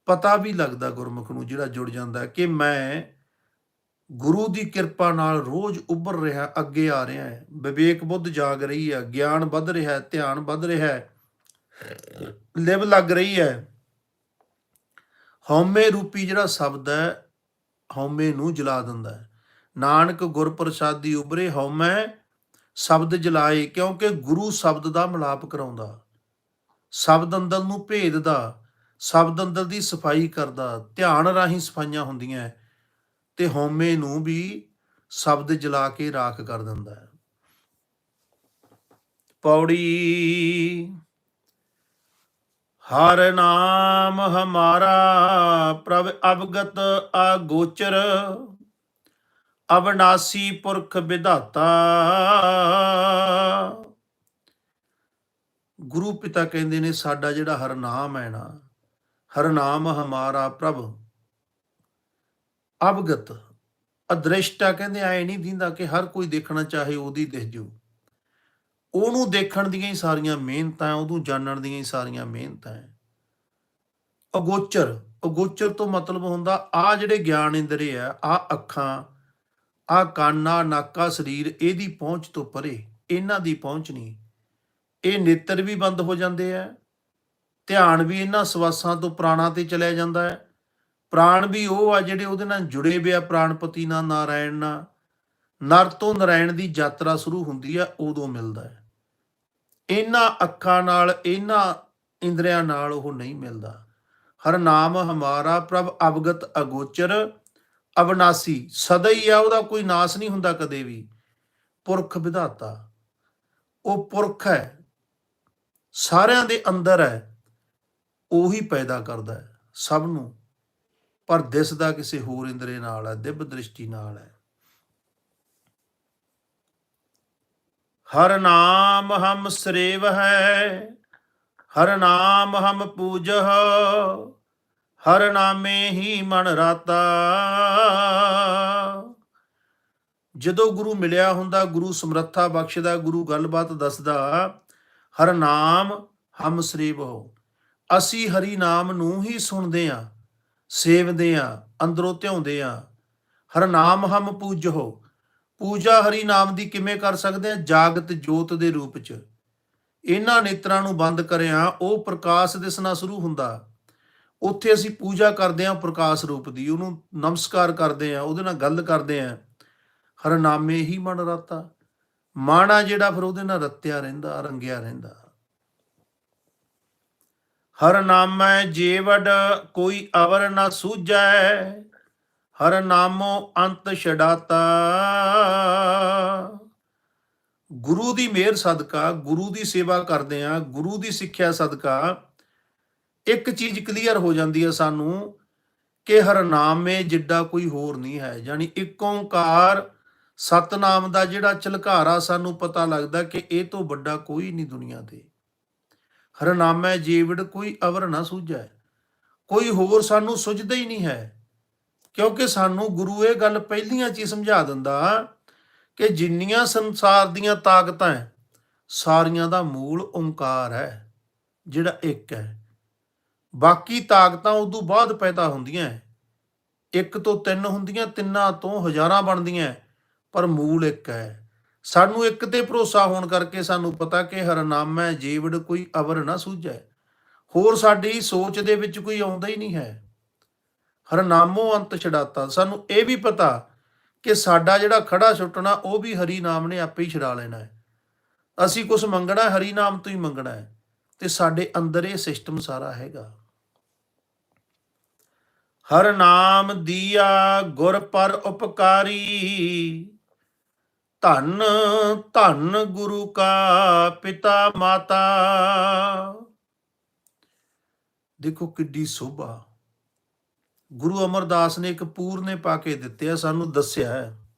ਪਤਾ ਵੀ ਲੱਗਦਾ ਗੁਰਮੁਖ ਨੂੰ ਜਿਹੜਾ ਜੁੜ ਜਾਂਦਾ ਕਿ ਮੈਂ ਗੁਰੂ ਦੀ ਕਿਰਪਾ ਨਾਲ ਰੋਜ਼ ਉੱਭਰ ਰਿਹਾ, ਅੱਗੇ ਆ ਰਿਹਾ ਹੈ। ਵਿਵੇਕ ਬੁੱਧ ਜਾਗ ਰਹੀ ਹੈ, ਗਿਆਨ ਵੱਧ ਰਿਹਾ ਹੈ, ਧਿਆਨ ਵੱਧ ਰਿਹਾ ਹੈ, ਲਿਵ ਲੱਗ ਰਹੀ ਹੈ। ਹਉਮੈ ਰੂਪੀ ਜਿਹੜਾ ਸ਼ਬਦ ਹੈ, ਹਉਮੈ ਨੂੰ ਜਲਾ ਦਿੰਦਾ ਹੈ। ਨਾਨਕ ਗੁਰ ਪ੍ਰਸਾਦੀ ਉਬਰੇ ਹਉਮੈ ਸ਼ਬਦ ਜਲਾਏ, ਕਿਉਂਕਿ ਗੁਰੂ ਸ਼ਬਦ ਦਾ ਮਿਲਾਪ ਕਰਾਉਂਦਾ। ਸ਼ਬਦ ਅੰਦਰ ਨੂੰ ਭੇਦਦਾ, ਸ਼ਬਦ ਅੰਦਰ ਦੀ ਸਫ਼ਾਈ ਕਰਦਾ, ਧਿਆਨ ਰਾਹੀਂ ਸਫਾਈਆਂ ਹੁੰਦੀਆਂ ਤੇ ਹਉਮੈ ਨੂੰ ਵੀ ਸ਼ਬਦ ਜਲਾ ਕੇ ਰਾਖ ਕਰ ਦਿੰਦਾ ਹੈ। ਪੌੜੀ, ਹਰ ਨਾਮ ਹਮਾਰਾ ਪ੍ਰਭ ਅਵਗਤ ਅਗੋਚਰ ਅਵਨਾਸੀ ਪੁਰਖ ਵਿਧਾਤਾ। ਗੁਰੂ ਪਿਤਾ ਕਹਿੰਦੇ ਨੇ, ਸਾਡਾ ਜਿਹੜਾ ਹਰਨਾਮ ਹੈ ਨਾ ਹਰਨਾਮ ਹਮਾਰਾ ਪ੍ਰਭ। ਅਵਗਤ, ਅਦ੍ਰਿਸ਼ਟਾ ਕਹਿੰਦੇ ਆਏ ਨਹੀਂ ਦਿੰਦਾ ਕਿ ਹਰ ਕੋਈ ਦੇਖਣਾ ਚਾਹੇ ਉਹਦੀ ਦਿਖ ਜੂ। ਉਹਨੂੰ ਦੇਖਣ ਦੀਆਂ ਹੀ ਸਾਰੀਆਂ ਮਿਹਨਤਾਂ, ਉਹਨੂੰ ਜਾਣਨ ਦੀਆਂ ਹੀ ਸਾਰੀਆਂ ਮਿਹਨਤਾਂ ਅਗੋਚਰ ਅਗੋਚਰ ਤੋਂ ਮਤਲਬ ਹੁੰਦਾ ਆ ਜਿਹੜੇ ਗਿਆਨ ਇੰਦਰੀ ਆ ਆ ਅੱਖਾਂ ਆ ਕਾਨਾ ਨਾਕਾ ਸਰੀਰ ਇਹਦੀ ਪਹੁੰਚ ਤੋਂ ਪਰੇ, ਇਹਨਾਂ ਦੀ ਪਹੁੰਚ ਨਹੀਂ। ਇਹ ਨੇਤਰ ਵੀ ਬੰਦ ਹੋ ਜਾਂਦੇ ਆ, ਧਿਆਨ ਵੀ ਇਹਨਾਂ ਸਵਾਸਾਂ ਤੋਂ ਪ੍ਰਾਣਾ ਤੇ ਚਲਿਆ ਜਾਂਦਾ ਹੈ। ਪ੍ਰਾਣ ਵੀ ਉਹ ਆ ਜਿਹੜੇ ਉਹਦੇ ਨਾਲ ਜੁੜੇ ਹੋਏ ਆ ਪ੍ਰਾਣਪਤੀ ਨਾਲ ਨਾਰਾਇਣ ਨਾਲ ਨਰ ਤੋਂ ਨਾਰਾਇਣ ਦੀ ਯਾਤਰਾ ਸ਼ੁਰੂ ਹੁੰਦੀ ਆ, ਉਦੋਂ ਮਿਲਦਾ ਹੈ। ਇਹਨਾਂ ਅੱਖਾਂ ਨਾਲ, ਇਹਨਾਂ ਇੰਦਰੀਆਂ ਨਾਲ ਉਹ ਨਹੀਂ ਮਿਲਦਾ। ਹਰ ਨਾਮ ਹਮਾਰਾ ਪ੍ਰਭ ਅਵਗਤ ਅਗੋਚਰ ਅਵਨਾਸੀ ਸਦਾ ਹੀ ਆ, ਉਹਦਾ ਕੋਈ ਨਾਸ ਨਹੀਂ ਹੁੰਦਾ ਕਦੇ ਵੀ। ਪੁਰਖ ਵਿਧਾਤਾ। ਉਹ ਪੁਰਖ ਹੈ। ਸਾਰਿਆਂ ਦੇ ਅੰਦਰ ਹੈ। ਉਹੀ ਪੈਦਾ ਕਰਦਾ ਹੈ। ਸਭ ਨੂੰ। ਪਰ ਦਿਸਦਾ ਕਿਸੇ ਹੋਰ ਇੰਦਰੇ ਨਾਲ ਹੈ। ਦਿਵ ਦ੍ਰਿਸ਼ਟੀ ਨਾਲ ਹੈ। ਹਰ ਨਾਮ ਹਮ ਸਰੇਵ ਹੈ। ਹਰ ਨਾਮ ਹਮ ਪੂਜਹ। ਹਰ ਨਾਮੇ ਹੀ ਮਨ ਰਾਤਾ। ਜਦੋਂ ਗੁਰੂ ਮਿਲਿਆ ਹੁੰਦਾ, ਗੁਰੂ ਸਮਰੱਥਾ ਬਖਸ਼ਦਾ, ਗੁਰੂ ਗੱਲਬਾਤ ਦੱਸਦਾ, ਹਰ ਨਾਮ ਹਮ ਸਰੇਵ ਹੋ ਅਸੀਂ ਹਰੀ ਨਾਮ ਨੂੰ ਹੀ ਸੁਣਦੇ ਆ ਸੇਵਦੇ ਆ ਅੰਦਰੋਂ ਧਿਆਉਂਦੇ ਆ ਹਰ ਨਾਮ ਹਮ ਪੂਜੋ। ਪੂਜਾ ਹਰੀ ਨਾਮ ਦੀ ਕਿਵੇਂ ਕਰ ਸਕਦੇ ਆ ਜਾਗਤ ਜੋਤ ਦੇ ਰੂਪ ਚ। ਇਹਨਾਂ ਨੇਤਰਾਂ ਨੂੰ ਬੰਦ ਕਰਿਆ, ਉਹ ਪ੍ਰਕਾਸ਼ ਦਿਸਣਾ ਸ਼ੁਰੂ ਹੁੰਦਾ। ਉੱਥੇ ਅਸੀਂ ਪੂਜਾ ਕਰਦੇ ਹਾਂ ਪ੍ਰਕਾਸ਼ ਰੂਪ ਦੀ, ਉਹਨੂੰ ਨਮਸਕਾਰ ਕਰਦੇ ਹਾਂ, ਉਹਦੇ ਨਾਲ ਗੱਲ ਕਰਦੇ ਹਾਂ। ਹਰਨਾਮੇ ਹੀ ਮਨ ਰਤਾ। ਮਾਣਾ ਜਿਹੜਾ ਫਿਰ ਉਹਦੇ ਨਾਲ ਰੱਤਿਆ ਰਹਿੰਦਾ, ਰੰਗਿਆ ਰਹਿੰਦਾ। ਹਰ ਨਾਮੈ ਜੀਵੜ, ਕੋਈ ਅਵਰ ਨਾ ਸੂਝੈ। ਹਰ ਨਾਮੋ ਅੰਤ ਛਡਾਤਾ। ਗੁਰੂ ਦੀ ਮਿਹਰ ਸਦਕਾ, ਗੁਰੂ ਦੀ ਸੇਵਾ ਕਰਦੇ ਆ ਗੁਰੂ ਦੀ ਸਿੱਖਿਆ ਸਦਕਾ। ਇੱਕ ਚੀਜ਼ ਕਲੀਅਰ ਹੋ ਜਾਂਦੀ ਹੈ ਸਾਨੂੰ ਕਿ ਹਰਨਾਮੇ ਜਿੱਡਾ ਕੋਈ ਹੋਰ ਨਹੀਂ ਹੈ ਯਾਨੀ ਇੱਕ ਓੰਕਾਰ ਸਤਨਾਮ ਦਾ ਜਿਹੜਾ ਝਲਕਾਰਾ ਸਾਨੂੰ ਪਤਾ ਲੱਗਦਾ ਕਿ ਇਹ ਤੋਂ ਵੱਡਾ ਕੋਈ ਨਹੀਂ ਦੁਨੀਆ ਤੇ। ਹਰਨਾਮੈ ਜੀਵੜ ਕੋਈ ਅਵਰ ਨਾ ਸੂਝੈ, ਕੋਈ ਹੋਰ ਸਾਨੂੰ ਸੁਝਦਾ ਹੀ ਨਹੀਂ ਹੈ, ਕਿਉਂਕਿ ਸਾਨੂੰ ਗੁਰੂ ਇਹ ਗੱਲ ਪਹਿਲੀਆਂ ਚ ਹੀ ਸਮਝਾ ਦਿੰਦਾ ਕਿ ਜਿੰਨੀਆਂ ਸੰਸਾਰ ਦੀਆਂ ਤਾਕਤਾਂ ਹੈ, ਸਾਰੀਆਂ ਦਾ ਮੂਲ ਓੰਕਾਰ ਹੈ, ਜਿਹੜਾ ਇੱਕ ਹੈ। ਬਾਕੀ ਤਾਕਤਾਂ ਉਦੋਂ ਬਾਅਦ ਪੈਦਾ ਹੁੰਦੀਆਂ ਹੈ। ਇੱਕ ਤੋਂ ਤਿੰਨ ਹੁੰਦੀਆਂ, ਤਿੰਨਾਂ ਤੋਂ ਹਜ਼ਾਰਾਂ ਬਣਦੀਆਂ ਪਰ ਮੂਲ ਇੱਕ ਹੈ ਸਾਨੂੰ ਇੱਕ ਤੇ ਭਰੋਸਾ ਹੋਣ ਕਰਕੇ ਸਾਨੂੰ ਪਤਾ ਕਿ ਹਰਨਾਮੈ ਜੀਵੜ ਕੋਈ ਅਵਰ ਨਾ ਸੂਝੈ। ਹੋਰ ਸਾਡੀ ਸੋਚ ਦੇ ਵਿੱਚ ਕੋਈ ਆਉਂਦਾ ਹੀ ਨਹੀਂ ਹੈ। ਹਰਨਾਮੋ ਅੰਤ ਛਡਾਤਾ। ਸਾਨੂੰ ਇਹ ਵੀ ਪਤਾ ਕਿ ਸਾਡਾ ਜਿਹੜਾ ਖੜਾ ਛੁੱਟਣਾ ਉਹ ਵੀ ਹਰੀ ਨਾਮ ਨੇ ਆਪੇ ਹੀ ਛਡਾ ਲੈਣਾ ਹੈ। ਅਸੀਂ ਕੁਝ ਮੰਗਣਾ, ਹਰੀ ਨਾਮ ਤੋਂ ਹੀ ਮੰਗਣਾ ਹੈ। ਤੇ ਸਾਡੇ ਅੰਦਰ ਇਹ ਸਿਸਟਮ ਸਾਰਾ ਹੈਗਾ। ਹਰ ਨਾਮ ਦੀਆ ਗੁਰ ਪਰ ਉਪਕਾਰੀ। ਧੰਨ ਧੰਨ ਗੁਰੂ ਕਾ ਪਿਤਾ ਮਾਤਾ। ਦੇਖੋ ਕਿੱਡੀ ਸੋਭਾ। ਗੁਰੂ ਅਮਰਦਾਸ ਨੇ ਇੱਕ ਪੂਰਨੇ ਪਾ ਕੇ ਦਿੱਤੇ ਆ, ਸਾਨੂੰ ਦੱਸਿਆ ਹੈ।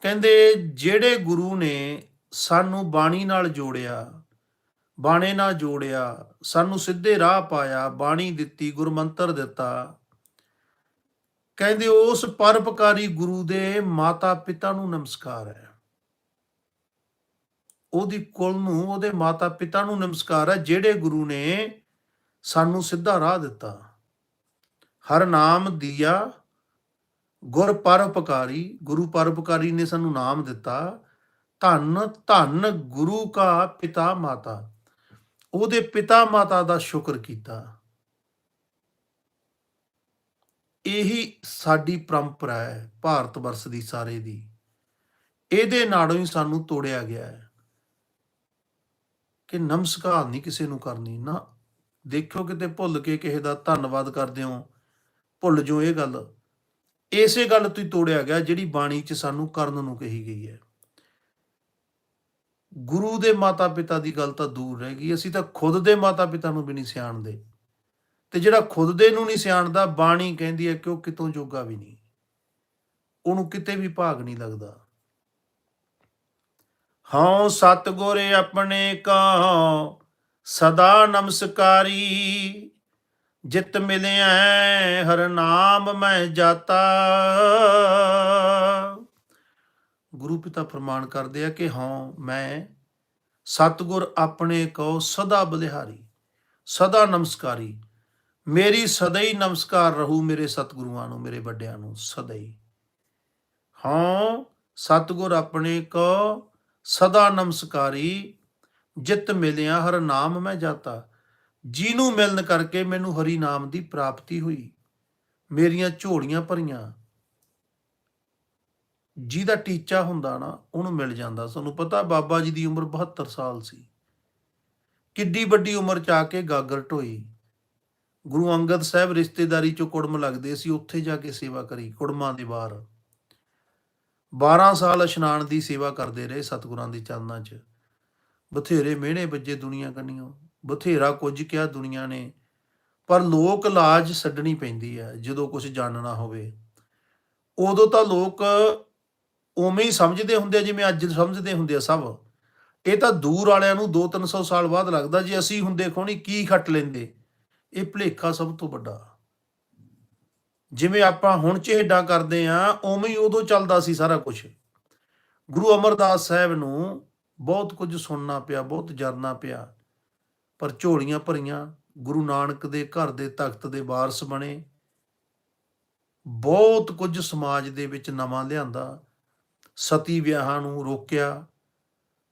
ਕਹਿੰਦੇ, ਜਿਹੜੇ ਗੁਰੂ ਨੇ ਸਾਨੂੰ ਬਾਣੀ ਨਾਲ ਜੋੜਿਆ ਬਾਣੇ ਨਾਲ ਜੋੜਿਆ, ਸਾਨੂੰ ਸਿੱਧੇ ਰਾਹ ਪਾਇਆ, ਬਾਣੀ ਦਿੱਤੀ, ਗੁਰਮੰਤਰ ਦਿੱਤਾ। ਕਹਿੰਦੇ ਉਸ ਪਰਪਕਾਰੀ ਗੁਰੂ ਦੇ ਮਾਤਾ ਪਿਤਾ ਨੂੰ ਨਮਸਕਾਰ ਹੈ। ਉਹਦੀ ਕੁਲ ਨੂੰ, ਉਹਦੇ ਮਾਤਾ ਪਿਤਾ ਨੂੰ ਨਮਸਕਾਰ ਹੈ, ਜਿਹੜੇ ਗੁਰੂ ਨੇ ਸਾਨੂੰ ਸਿੱਧਾ ਰਾਹ ਦਿੱਤਾ। ਹਰ ਨਾਮ ਦੀਆ ਗੁਰ ਪਰਉਪਕਾਰੀ, ਗੁਰੂ ਪਰਪਕਾਰੀ ਨੇ ਸਾਨੂੰ ਨਾਮ ਦਿੱਤਾ। ਧੰਨ ਧੰਨ ਗੁਰੂ ਕਾ ਪਿਤਾ ਮਾਤਾ। ਉਹਦੇ ਪਿਤਾ ਮਾਤਾ ਦਾ ਸ਼ੁਕਰ ਕੀਤਾ। ਇਹੀ ਸਾਡੀ ਪਰੰਪਰਾ ਹੈ ਭਾਰਤ ਵਰਸ ਦੀ ਸਾਰੇ ਦੀ। ਇਹਦੇ ਨਾਲੋਂ ਹੀ ਸਾਨੂੰ ਤੋੜਿਆ ਗਿਆ ਹੈ। ਕਿ ਨਮਸਕਾਰ ਨਹੀਂ ਕਿਸੇ ਨੂੰ ਕਰਨੀ। ਨਾ, ਦੇਖਿਓ ਕਿਤੇ ਭੁੱਲ ਕੇ ਕਿਸੇ ਦਾ ਧੰਨਵਾਦ ਕਰਦੇ ਹੋ, ਭੁੱਲ ਜੋ ਇਹ ਗੱਲ। ਇਸੇ ਗੱਲ ਤੋਂ ਹੀ ਤੋੜਿਆ ਗਿਆ ਜਿਹੜੀ ਬਾਣੀ 'ਚ ਸਾਨੂੰ ਕਰਨ ਨੂੰ ਕਹੀ ਗਈ ਹੈ। ਗੁਰੂ ਦੇ ਮਾਤਾ ਪਿਤਾ ਦੀ ਗੱਲ ਤਾਂ ਦੂਰ ਰਹਿ ਗਈ। ਅਸੀਂ ਤਾਂ ਖੁਦ ਦੇ ਮਾਤਾ ਪਿਤਾ ਨੂੰ ਵੀ ਨਹੀਂ ਸਿਆਣਦੇ। ਤੇ ਜਿਹੜਾ ਖੁਦ ਦੇ ਨੂੰ ਨਹੀਂ ਸਿਆਣਦਾ, ਬਾਣੀ ਕਹਿੰਦੀ ਹੈ ਕਿ ਉਹ ਕਿਤੋਂ ਜੋਗਾ ਵੀ ਨਹੀਂ। ਉਹਨੂੰ ਕਿਤੇ ਵੀ ਭਾਗ ਨਹੀਂ ਲੱਗਦਾ। ਹਉ ਸਤਗੁਰੇ ਆਪਣੇ ਕਾ ਸਦਾ ਨਮਸਕਾਰੀ। ਜਿਤ ਮਿਲਿਆ ਹਰ ਨਾਮ ਮੈਂ ਜਾਤਾ। ਗੁਰੂ ਪਿਤਾ ਫਰਮਾਨ ਕਰਦੇ ਆ ਕਿ ਹਾਂ, ਮੈਂ ਸਤਗੁਰ ਆਪਣੇ ਕੋ ਸਦਾ ਬਲਿਹਾਰੀ, ਸਦਾ ਨਮਸਕਾਰੀ। ਮੇਰੀ ਸਦਾ ਹੀ ਨਮਸਕਾਰ ਰਹੂ ਮੇਰੇ ਸਤਿਗੁਰੂਆਂ ਨੂੰ, ਮੇਰੇ ਵੱਡਿਆਂ ਨੂੰ, ਸਦਾ ਹੀ। ਹਾਂ, ਸਤਗੁਰ ਆਪਣੇ ਕੋ ਸਦਾ ਨਮਸਕਾਰੀ। ਜਿਤ ਮਿਲਿਆ, ਹਰ ਨਾਮ ਮੈਂ ਜਾਤਾ। ਜਿਹਨੂੰ ਮਿਲਣ ਕਰਕੇ ਮੈਨੂੰ ਹਰੀ ਨਾਮ ਦੀ ਪ੍ਰਾਪਤੀ ਹੋਈ। ਮੇਰੀਆਂ ਝੋਲੀਆਂ ਭਰੀਆਂ। ਜਿਹਦਾ ਟੀਚਾ ਹੁੰਦਾ ਨਾ, ਉਹਨੂੰ ਮਿਲ ਜਾਂਦਾ। ਸਾਨੂੰ ਪਤਾ ਬਾਬਾ ਜੀ ਦੀ ਉਮਰ 72 ਸਾਲ ਸੀ। ਕਿੱਡੀ ਵੱਡੀ ਉਮਰ ਚ ਆ ਕੇ ਗਾਗਰ ਢੋਈ। ਗੁਰੂ ਅੰਗਦ ਸਾਹਿਬ ਰਿਸ਼ਤੇਦਾਰੀ ਚੋਂ ਕੁੜਮ ਲੱਗਦੇ ਸੀ, ਉੱਥੇ ਜਾ ਕੇ ਸੇਵਾ ਕਰੀ, ਕੁੜਮਾਂ ਦੇ ਬਾਹਰ। 12 ਸਾਲ ਇਸ਼ਨਾਨ ਦੀ ਸੇਵਾ ਕਰਦੇ ਰਹੇ ਸਤਿਗੁਰਾਂ ਦੀ ਚਰਨਾਂ 'ਚ। ਬਥੇਰੇ ਮਿਹਣੇ ਵੱਜੇ ਦੁਨੀਆ ਕੰਨੀਓ, ਬਥੇਰਾ ਕੁਝ ਕਿਹਾ ਦੁਨੀਆ ਨੇ। ਪਰ ਲੋਕ ਲਾਜ ਛੱਡਣੀ ਪੈਂਦੀ ਹੈ, ਜਦੋਂ ਕੁਝ ਜਾਣਨਾ ਹੋਵੇ। ਉਦੋਂ ਤਾਂ ਲੋਕ ਉਵੇਂ ਹੀ ਸਮਝਦੇ ਹੁੰਦੇ ਆ, ਜਿਵੇਂ ਅੱਜ ਸਮਝਦੇ ਹੁੰਦੇ ਆ ਸਭ। ਇਹ ਤਾਂ ਦੂਰ ਵਾਲਿਆਂ ਨੂੰ 2-300 ਸਾਲ ਬਾਅਦ ਲੱਗਦਾ ਜੇ ਅਸੀਂ ਹੁੰਦੇ ਖੋਣੀ ਕੀ ਖੱਟ ਲੈਂਦੇ। ਇਹ ਭੁਲੇਖਾ ਸਭ ਤੋਂ ਵੱਡਾ। ਜਿਵੇਂ ਆਪਾਂ ਹੁਣ ਚਿਹੜਾ ਕਰਦੇ ਆ, ਉਵੇਂ ਹੀ ਉਦੋਂ ਚੱਲਦਾ ਸੀ ਸਾਰਾ ਕੁਝ ਗੁਰੂ ਅਮਰਦਾਸ ਸਾਹਿਬ ਨੂੰ ਬਹੁਤ ਕੁਝ ਸੁਣਨਾ ਪਿਆ, ਬਹੁਤ ਜਰਨਾ ਪਿਆ। ਪਰ ਝੋਲੀਆਂ ਭਰੀਆਂ, ਗੁਰੂ ਨਾਨਕ ਦੇ ਘਰ ਦੇ ਤਖਤ ਦੇ ਵਾਰਸ ਬਣੇ। ਬਹੁਤ ਕੁਝ ਸਮਾਜ ਦੇ ਵਿੱਚ ਨਵਾਂ ਲਿਆਂਦਾ। ਸਤੀ ਵਿਆਹਾਂ ਨੂੰ ਰੋਕਿਆ।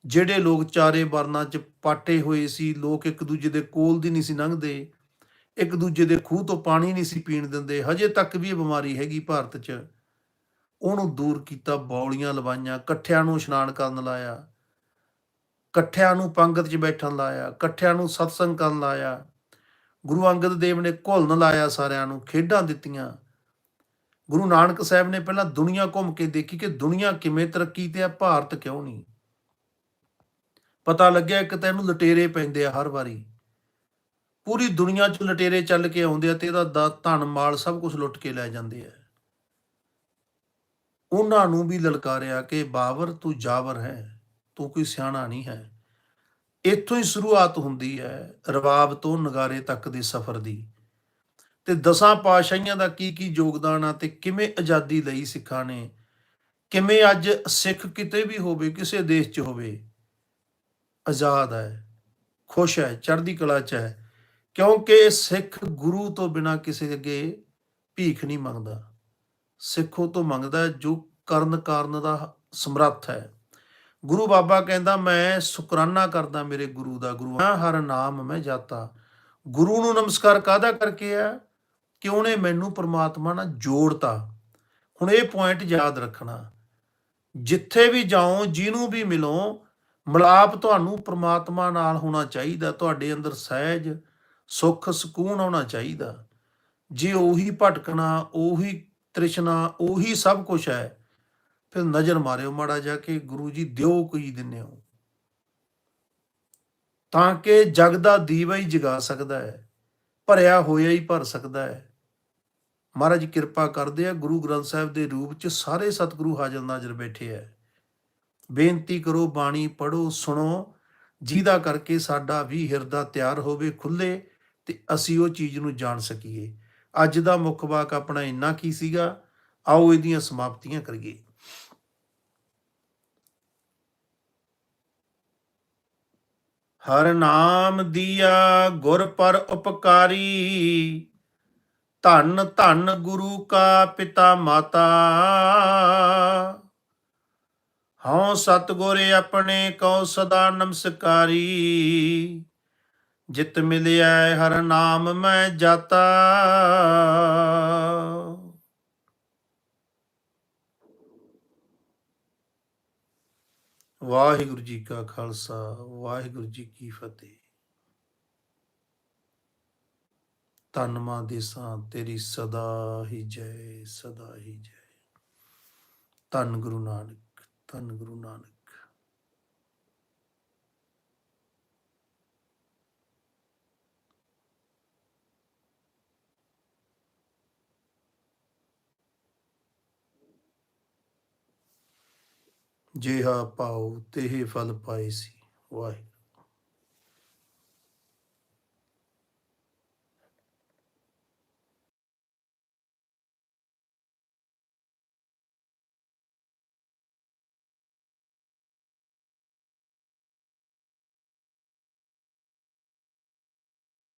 ਜਿਹੜੇ ਲੋਕ ਚਾਰੇ ਵਰਨਾਂ 'ਚ ਪਾਟੇ ਹੋਏ ਸੀ, ਲੋਕ ਇੱਕ ਦੂਜੇ ਦੇ ਕੋਲ ਦੀ ਨਹੀਂ ਸੀ ਲੰਘਦੇ, ਇੱਕ ਦੂਜੇ ਦੇ ਖੂਹ ਤੋਂ ਪਾਣੀ ਨਹੀਂ ਸੀ ਪੀਣ ਦਿੰਦੇ। ਹਜੇ ਤੱਕ ਵੀ ਇਹ ਬਿਮਾਰੀ ਹੈਗੀ ਭਾਰਤ 'ਚ। ਉਹਨੂੰ ਦੂਰ ਕੀਤਾ, ਬੌਲੀਆਂ ਲਵਾਈਆਂ, ਇਕੱਠਿਆਂ ਨੂੰ ਇਸ਼ਨਾਨ ਕਰਨ ਲਾਇਆ, ਇਕੱਠਿਆਂ ਨੂੰ ਪੰਗਤ 'ਚ ਬੈਠਣ ਲਾਇਆ, ਇਕੱਠਿਆਂ ਨੂੰ ਸਤਸੰਗ ਕਰਨ ਲਾਇਆ। ਗੁਰੂ ਅੰਗਦ ਦੇਵ ਨੇ ਘੁਲਣ ਲਾਇਆ ਸਾਰਿਆਂ ਨੂੰ, ਖੇਡਾਂ ਦਿੱਤੀਆਂ। ਗੁਰੂ ਨਾਨਕ ਸਾਹਿਬ ਨੇ ਪਹਿਲਾਂ ਦੁਨੀਆ ਘੁੰਮ ਕੇ ਦੇਖੀ ਕਿ ਦੁਨੀਆ ਕਿਵੇਂ ਤਰੱਕੀ ਤੇ ਆ, ਭਾਰਤ ਕਿਉਂ ਨਹੀਂ। ਪਤਾ ਲੱਗਿਆ ਇੱਕ ਤਾਂ ਇਹਨੂੰ ਲਟੇਰੇ ਪੈਂਦੇ ਆ ਹਰ ਵਾਰੀ। ਪੂਰੀ ਦੁਨੀਆ 'ਚ ਲਟੇਰੇ ਚੱਲ ਕੇ ਆਉਂਦੇ ਆ ਤੇ ਇਹਦਾ ਦਾ- ਧਨ ਮਾਲ ਸਭ ਕੁਝ ਲੁੱਟ ਕੇ ਲੈ ਜਾਂਦੇ ਆ। ਉਹਨਾਂ ਨੂੰ ਵੀ ਲਲਕਾਰਿਆ ਕਿ ਬਾਬਰ, ਤੂੰ ਜਾਵਰ ਹੈ, ਤੂੰ ਕੋਈ ਸਿਆਣਾ ਨਹੀਂ ਹੈ। ਇੱਥੋਂ ਹੀ ਸ਼ੁਰੂਆਤ ਹੁੰਦੀ ਹੈ ਰਬਾਬ ਤੋਂ ਨਗਾਰੇ ਤੱਕ ਦੇ ਸਫ਼ਰ ਦੀ। ਤੇ ਦਸਾਂ ਪਾਤਸ਼ਾਹੀਆਂ ਦਾ ਕੀ ਕੀ ਯੋਗਦਾਨ ਆ ਤੇ ਕਿਵੇਂ ਆਜ਼ਾਦੀ ਲਈ ਸਿੱਖਾਂ ਨੇ? ਕਿਵੇਂ ਅੱਜ ਸਿੱਖ ਕਿਤੇ ਵੀ ਹੋਵੇ, ਕਿਸੇ ਦੇਸ਼ 'ਚ ਹੋਵੇ, ਆਜ਼ਾਦ ਹੈ, ਖੁਸ਼ ਹੈ, ਚੜ੍ਹਦੀ ਕਲਾ 'ਚ ਹੈ, ਕਿਉਂਕਿ ਸਿੱਖ ਗੁਰੂ ਤੋਂ ਬਿਨਾ ਕਿਸੇ ਅੱਗੇ ਭੀਖ ਨਹੀਂ ਮੰਗਦਾ। ਸਿੱਖੋ ਤੋਂ ਮੰਗਦਾ ਜੋ ਕਰਨ ਕਾਰਨ ਦਾ ਸਮਰੱਥ ਹੈ। ਗੁਰੂ ਬਾਬਾ ਕਹਿੰਦਾ, ਮੈਂ ਸ਼ੁਕਰਾਨਾ ਕਰਦਾ ਮੇਰੇ ਗੁਰੂ ਦਾ ਗੁਰੂ ਹਾਂ ਹਰ ਨਾਮ ਮੈਂ ਜਾਤਾ। ਗੁਰੂ ਨੂੰ ਨਮਸਕਾਰ ਕਾਦਾ ਕਰਕੇ ਆ? ਕਿ ਉਹਨੇ ਮੈਨੂੰ ਪ੍ਰਮਾਤਮਾ ਨਾਲ ਜੋੜਤਾ? ਹੁਣ ਇਹ ਪੁਆਇੰਟ ਯਾਦ ਰੱਖਣਾ। ਜਿੱਥੇ ਵੀ ਜਾਓ ਜਿਹਨੂੰ ਵੀ ਮਿਲੋ, ਮਲਾਪ ਤੁਹਾਨੂੰ ਪ੍ਰਮਾਤਮਾ ਨਾਲ ਹੋਣਾ ਚਾਹੀਦਾ। ਤੁਹਾਡੇ ਅੰਦਰ ਸਹਿਜ, ਸੁੱਖ, ਸਕੂਨ ਆਉਣਾ ਚਾਹੀਦਾ। ਜੇ ਉਹੀ ਭਟਕਣਾ, ਉਹੀ ਤ੍ਰਿਸ਼ਨਾ, ਉਹੀ ਸਭ ਕੁਝ ਹੈ, ਫਿਰ ਨਜ਼ਰ ਮਾਰਿਓ ਮਾੜਾ ਜਾ ਕੇ ਗੁਰੂ ਜੀ ਦਿਓ ਕੋਈ ਦਿੰਨੇ ਹੋ। ਤਾਂ ਕਿ ਜਗ ਦਾ ਦੀਵਾ ਹੀ ਜਗਾ ਸਕਦਾ ਹੈ, ਭਰਿਆ ਹੋਇਆ ਹੀ ਭਰ ਸਕਦਾ ਹੈ। ਮਹਾਰਾਜ ਕਿਰਪਾ ਕਰਦੇ ਆ, ਗੁਰੂ ਗ੍ਰੰਥ ਸਾਹਿਬ ਦੇ ਰੂਪ ਚ ਸਾਰੇ ਸਤਿਗੁਰੂ ਹਾਜ਼ਰ ਨਾਜ਼ਰ ਬੈਠੇ ਆ। ਬੇਨਤੀ ਕਰੋ, ਬਾਣੀ ਪੜੋ ਸੁਣੋ, ਜਿਹਦਾ ਕਰਕੇ ਸਾਡਾ ਵੀ ਹਿਰਦਾ ਤਿਆਰ ਹੋਵੇ, ਖੁੱਲੇ ਤੇ ਅਸੀਂ ਉਹ ਚੀਜ਼ ਨੂੰ ਜਾਣ ਸਕੀਏ। ਅੱਜ ਦਾ ਮੁੱਖ ਵਾਕ ਆਪਣਾ ਇੰਨਾ ਕੀ ਸੀਗਾ, ਆਓ ਇਹਦੀਆਂ ਸਮਾਪਤੀਆਂ ਕਰੀਏ। ਹਰ ਨਾਮ ਦੀਆ ਗੁਰ ਪਰ ਉਪਕਾਰੀ ਧੰਨ ਧੰਨ ਗੁਰੂ ਕਾ ਪਿਤਾ ਮਾਤਾ। ਹਉ ਸਤਗੁਰ ਆਪਣੇ ਕਉ ਸਦਾ ਨਮਸਕਾਰੀ। ਜਿਤ ਮਿਲਿਆ ਹਰ ਨਾਮ ਮੈਂ ਜਾਤਾ। ਵਾਹਿਗੁਰੂ ਜੀ ਕਾ ਖਾਲਸਾ, ਵਾਹਿਗੁਰੂ ਜੀ ਕੀ ਫਤਿਹ। ਤਨ ਮਾਂ ਦੇਸਾਂ ਤੇਰੀ ਸਦਾ ਹੀ ਜੈ, ਸਦਾ ਹੀ ਜੈ। ਧੰਨ ਗੁਰੂ ਨਾਨਕ, ਧੰਨ ਗੁਰੂ ਨਾਨਕ। ਜਿਹਾ ਪਾਉ ਤੇਹ ਫਲ ਪਾਏ ਸੀ, ਵਾਹਿਗੁਰੂ।